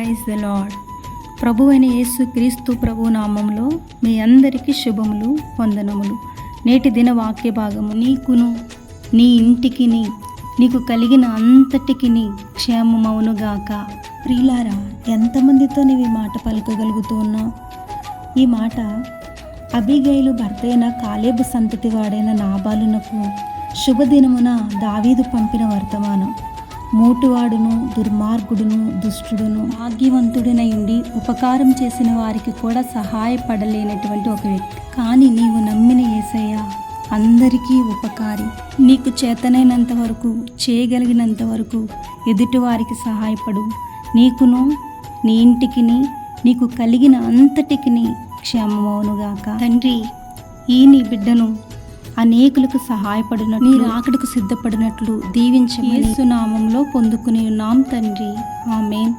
Praise the lord ప్రభు అని యేసు క్రీస్తు ప్రభు నామంలో మీ అందరికీ శుభములు వందనములు. నేటి దిన వాక్య భాగము నీకును నీ ఇంటికిని నీకు కలిగిన అంతటికిని క్షేమమవునుగాక ప్రియులారా ఎంతమందితో నీవు ఈ మాట పలుకోగలుగుతూ ఈ మాట అబిగైలు భర్త అయిన కాలేబు సంతతి వాడైన నాబాలునకు శుభదినమున దావీదు పంపిన వర్తమానం. మోటువాడును దుర్మార్గుడును దుష్టుడును భాగ్యవంతుడినై ఉండి ఉపకారం చేసిన వారికి కూడా సహాయపడలేనటువంటి ఒక వ్యక్తి. కానీ నీవు నమ్మిన యేసయ్య అందరికీ ఉపకారి. నీకు చేతనైనంత వరకు చేయగలిగినంత వరకు ఎదుటివారికి సహాయపడు. నీకును నీ ఇంటికిని నీకు కలిగిన అంతటికిని క్షేమమవునుగాక. తండ్రి ఈ నీ బిడ్డను అనేకులకు సహాయపడినట్లు నీ రాకడకు సిద్ధపడినట్లు యేసు నామంలో పొందుకుని ఉన్నాం తండ్రి. ఆమెన్.